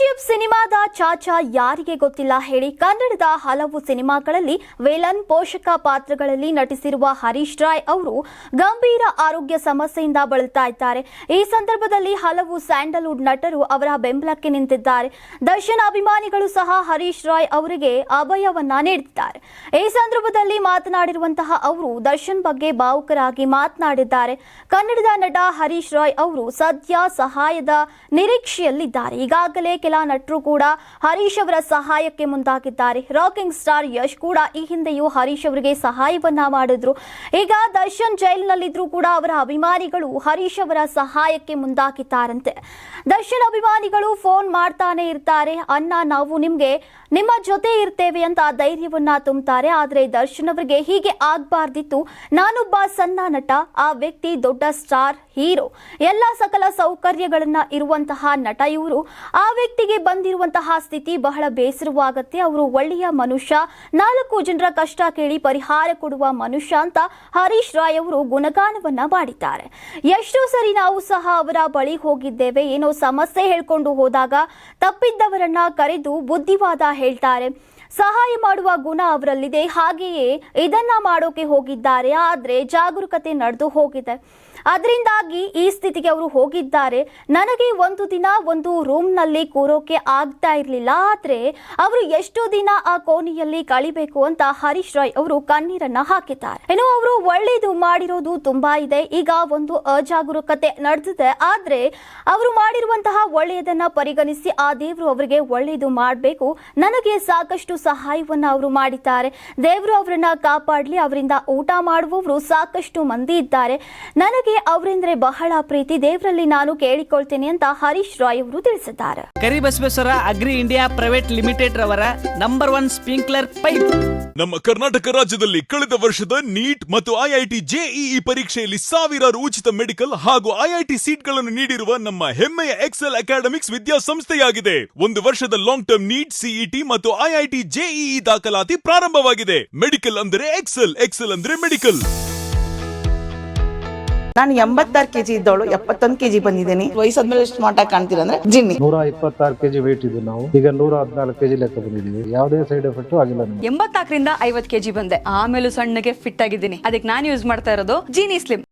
KGF ಸಿನಿಮಾದ ಚಾಚಾ ಯಾರಿಗೆ ಗೊತ್ತಿಲ್ಲ ಹೇಳಿ ಕನ್ನಡದ ಹಲವು ಸಿನಿಮಾಗಳಲ್ಲಿ ವೇಲನ್ ಪೋಷಕ ಪಾತ್ರಗಳಲ್ಲಿ ನಟಿಸಿರುವ ಹರೀಶ್ ರಾಯ್ ಅವರು ಗಂಭೀರ ಆರೋಗ್ಯ ಸಮಸ್ಯೆಯಿಂದ ಬಳಲ್ತಾ ಇದ್ದಾರೆ. ಈ ಸಂದರ್ಭದಲ್ಲಿ ಹಲವು ಸ್ಯಾಂಡಲ್ವುಡ್ ನಟರು ಅವರ ಬೆಂಬಲಕ್ಕೆ ನಿಂತಿದ್ದಾರೆ. ದರ್ಶನ್ ಅಭಿಮಾನಿಗಳು ಸಹ ಹರೀಶ್ ರಾಯ್ ಅವರಿಗೆ ಅಭಯವನ್ನ ನೀಡಿದ್ದಾರೆ. ಈ ಸಂದರ್ಭದಲ್ಲಿ ಮಾತನಾಡಿರುವಂತಹ ಅವರು ದರ್ಶನ್ ಬಗ್ಗೆ ಭಾವುಕರಾಗಿ ಮಾತನಾಡಿದ್ದಾರೆ. ಕನ್ನಡದ ನಟ ಹರೀಶ್ ರಾಯ್ ಅವರು ಸದ್ಯ ಸಹಾಯದ ನಿರೀಕ್ಷೆಯಲ್ಲಿದ್ದಾರೆ. ಈಗಾಗಲೇ ಕೆಲ ನಟರು ಕೂಡ ಹರೀಶ್ ಅವರ ಸಹಾಯಕ್ಕೆ ಮುಂದಾಗಿದ್ದಾರೆ. ರಾಕಿಂಗ್ ಸ್ಟಾರ್ ಯಶ್ ಕೂಡ ಈ ಹಿಂದೆಯೂ ಹರೀಶ್ ಅವರಿಗೆ ಸಹಾಯವನ್ನ ಮಾಡಿದ್ರು. ಈಗ ದರ್ಶನ್ ಜೈಲಿನಲ್ಲಿದ್ರು ಕೂಡ ಅವರ ಅಭಿಮಾನಿಗಳು ಹರೀಶ್ ಅವರ ಸಹಾಯಕ್ಕೆ ಮುಂದಾಗಿದ್ದಾರಂತೆ. ದರ್ಶನ್ ಅಭಿಮಾನಿಗಳು ಫೋನ್ ಮಾಡ್ತಾನೆ ಇರ್ತಾರೆ. ಅಣ್ಣ, ನಾವು ನಿಮ್ಗೆ, ನಿಮ್ಮ ಜೊತೆ ಇರ್ತೇವೆ ಅಂತ ಧೈರ್ಯವನ್ನ ತುಂಬುತ್ತಾರೆ ಆದ್ರೆ ದರ್ಶನ್ ಅವರಿಗೆ ಹೀಗೆ ಆಗ್ಬಾರ್ದಿತ್ತು. ನಾನೊಬ್ಬ ಸಣ್ಣ ನಟ, ಆ ವ್ಯಕ್ತಿ ದೊಡ್ಡ ಸ್ಟಾರ್, ಹೀರೋ. ಎಲ್ಲ ಸಕಲ ಸೌಕರ್ಯಗಳನ್ನ ಇರುವಂತಹ ನಟ ಇವರು. ಆ ವ್ಯಕ್ತಿಗೆ ಬಂದಿರುವಂತಹ ಸ್ಥಿತಿ ಬಹಳ ಬೇಸರವಾಗತ್ತೆ. ಅವರು ಒಳ್ಳೆಯ ಮನುಷ್ಯ. ನಾಲ್ಕು ಜನರ ಕಷ್ಟ ಕೇಳಿ ಪರಿಹಾರ ಕೊಡುವ ಮನುಷ್ಯ ಅಂತ ಹರೀಶ್ ರಾಯ್ ಅವರು ಗುಣಗಾನವನ್ನ ಮಾಡಿದ್ದಾರೆ. ಎಷ್ಟೋ ಸರಿ ನಾವು ಸಹ ಅವರ ಬಳಿ ಹೋಗಿದ್ದೇವೆ. ಏನೋ ಸಮಸ್ಯೆ ಹೇಳ್ಕೊಂಡು ಹೋದಾಗ ತಪ್ಪಿದ್ದವರನ್ನ ಕರೆದು ಬುದ್ಧಿವಾದ ಹೇಳ್ತಾರೆ. ಸಹಾಯ ಮಾಡುವ ಗುಣ ಅವರಲ್ಲಿದೆ. ಹಾಗೆಯೇ ಇದನ್ನ ಮಾಡೋಕೆ ಹೋಗಿದ್ದಾರೆ. ಆದ್ರೆ ಜಾಗರೂಕತೆ ನಡೆದು ಹೋಗಿದೆ. ಅದರಿಂದಾಗಿ ಈ ಸ್ಥಿತಿಗೆ ಅವರು ಹೋಗಿದ್ದಾರೆ. ನನಗೆ ಒಂದು ದಿನ ಒಂದು ರೂಮ್ನಲ್ಲಿ ಕೂರೋಕೆ ಆಗ್ತಾ ಇರಲಿಲ್ಲ. ಆದ್ರೆ ಅವರು ಎಷ್ಟು ದಿನ ಆ ಕೋಣೆಯಲ್ಲಿ ಕಳಿಬೇಕು ಅಂತ ಹರೀಶ್ ರಾಯ್ ಅವರು ಕಣ್ಣೀರನ್ನ ಹಾಕಿದ್ದಾರೆ. ಏನು ಅವರು ಒಳ್ಳೇದು ಮಾಡಿರೋದು ತುಂಬಾ ಇದೆ. ಈಗ ಒಂದು ಅಜಾಗರೂಕತೆ ನಡೆದಿದೆ. ಆದ್ರೆ ಅವರು ಮಾಡಿರುವಂತಹ ಒಳ್ಳೆಯದನ್ನ ಪರಿಗಣಿಸಿ ಆ ದೇವರು ಅವರಿಗೆ ಒಳ್ಳೆಯದು ಮಾಡಬೇಕು. ನನಗೆ ಸಾಕಷ್ಟು ಸಹಾಯವನ್ನ ಅವರು ಮಾಡಿದ್ದಾರೆ. ದೇವರು ಅವರನ್ನ ಕಾಪಾಡಲಿ ಅವರಿಂದ ಊಟ ಮಾಡುವವರು ಸಾಕಷ್ಟು ಮಂದಿ ಇದ್ದಾರೆ. ನನಗೆ ಅವರೆಂದ್ರೆ ಬಹಳ ಪ್ರೀತಿ. ದೇವರಲ್ಲಿ ನಾನು ಕೇಳಿಕೊಳ್ತೇನೆ ಅಂತ ಹರೀಶ್ ರಾಯ್ ಅವರು ತಿಳಿಸಿದ್ದಾರೆ. Karibasaveshwara agri India private limited ರವರ ನಂಬರ್ ಒನ್ ಸ್ಪ್ರಿಂಕ್ಲರ್ ಪೈಪ್. ನಮ್ಮ ಕರ್ನಾಟಕ ರಾಜ್ಯದಲ್ಲಿ ಕಳೆದ ವರ್ಷದ ನೀಟ್ ಮತ್ತು ಐಐಟಿ ಜೆಇಇ ಪರೀಕ್ಷೆಯಲ್ಲಿ ಸಾವಿರಾರು ಉಚಿತ ಮೆಡಿಕಲ್ ಹಾಗೂ ಐಐಟಿ ಸೀಟ್ಗಳನ್ನು ನೀಡಿರುವ ನಮ್ಮ ಹೆಮ್ಮೆಯ ಎಕ್ಸೆಲ್ ಅಕಾಡೆಮಿಕ್ಸ್ ವಿದ್ಯಾಸಂಸ್ಥೆಯಾಗಿದೆ. ಒಂದು ವರ್ಷದ ಲಾಂಗ್ ಟರ್ಮ್ ನೀಟ್ ಸಿಇಟಿ ಮತ್ತು ಐಐಟಿ ಜೆಇಇ ದಾಖಲಾತಿ ಪ್ರಾರಂಭವಾಗಿದೆ. ಮೆಡಿಕಲ್ ಅಂದರೆ ಎಕ್ಸೆಲ್ ಎಕ್ಸೆಲ್ ಅಂದ್ರೆ ಮೆಡಿಕಲ್ ನಾನು ಎಂಬತ್ತಾರು ಕೆಜಿ ಇದ್ದವಳು ಎಪ್ಪತ್ತೊಂದು ಕೆಜಿ ಬಂದಿದ್ದೀನಿ. ವಯಸ್ಸಾದ್ಮೇಲೆ ಎಷ್ಟು ಮಾಟ ಕಾಣ್ತೀರಾ ಅಂದ್ರೆ ಜಿನ್ನಿ. ನೂರ ಇಪ್ಪತ್ತಾರು ಕೆಜಿ ವೇಟ್ ಇದ್ದು ನಾವು. ಈಗ ನೂರ ಹದಿನಾಲ್ಕು ಕೆಜಿ ಲೆಕ್ಕ ಬಂದಿದ್ದೀವಿ. ಯಾವುದೇ ಸೈಡ್ ಎಫೆಕ್ಟ್ ಆಗಿಲ್ಲ ಎಂಬತ್ತಾಕರಿಂದ ಎಂಬತ್ನಾಲ್ಕರಿಂದ ಐವತ್ ಕೆಜಿ ಬಂದೆ. ಆಮೇಲೆ ಸಣ್ಣಗೆ ಫಿಟ್ ಆಗಿದ್ದೀನಿ. ಅದಕ್ಕೆ ನಾನು ಯೂಸ್ ಮಾಡ್ತಾ ಇರೋದು ಜೀನಿ ಸ್ಲಿಮ್